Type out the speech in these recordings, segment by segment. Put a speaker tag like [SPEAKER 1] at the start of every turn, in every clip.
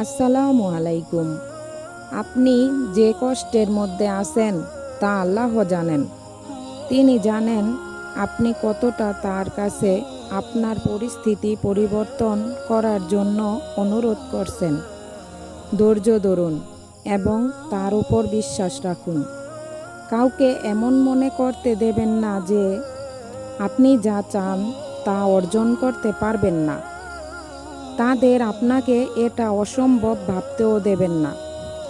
[SPEAKER 1] আসসালামু আলাইকুম। আপনি যে কষ্টের মধ্যে আছেন, তা আল্লাহ জানেন। তিনি জানেন আপনি কতটা তার কাছে আপনার পরিস্থিতি পরিবর্তন করার জন্য অনুরোধ করছেন। ধৈর্য ধরুন এবং তার উপর বিশ্বাস রাখুন। কাউকে এমন মনে করতে দেবেন না যে আপনি যা চান তা অর্জন করতে পারবেন না। তাদের আপনাকে এটা অসম্ভব ভাবতেও দেবেন না।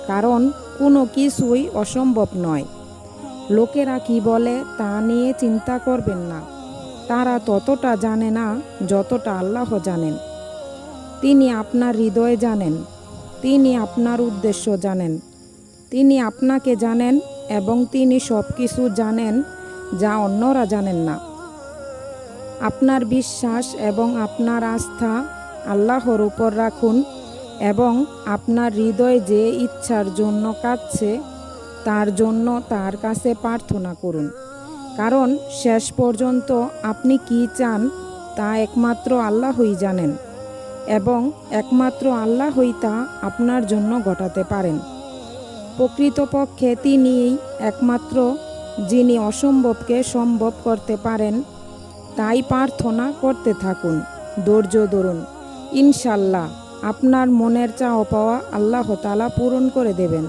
[SPEAKER 1] কারণ কোনো কিছুই অসম্ভব নয়। লোকেরা কি বলে তা নিয়ে চিন্তা করবেন না। তারা ততটা জানে না যতটা আল্লাহ জানেন। তিনি আপনার হৃদয় জানেন। তিনি আপনার উদ্দেশ্য জানেন। তিনি আপনাকে জানেন এবং তিনি সব কিছু জানেন যা অন্যরা জানেন না। আপনার বিশ্বাস এবং আপনার আস্থা আল্লাহর উপর রাখুন এবং আপনার হৃদয় যে ইচ্ছার জন্য কাঁদছে, তার জন্য তার কাছে প্রার্থনা করুন। কারণ শেষ পর্যন্ত আপনি কি চান, তা একমাত্র আল্লাহই জানেন এবং একমাত্র আল্লাহই তা আপনার জন্য ঘটাতে পারেন। প্রকৃতপক্ষে তিনিই একমাত্র যিনি অসম্ভবকে সম্ভব করতে পারেন, তাই প্রার্থনা করতে থাকুন, ধৈর্য ধরুন। ইনশাল্লাহ আপনার মনের চাওয়া পাওয়া আল্লাহ তালা পূরণ করে দেবেন।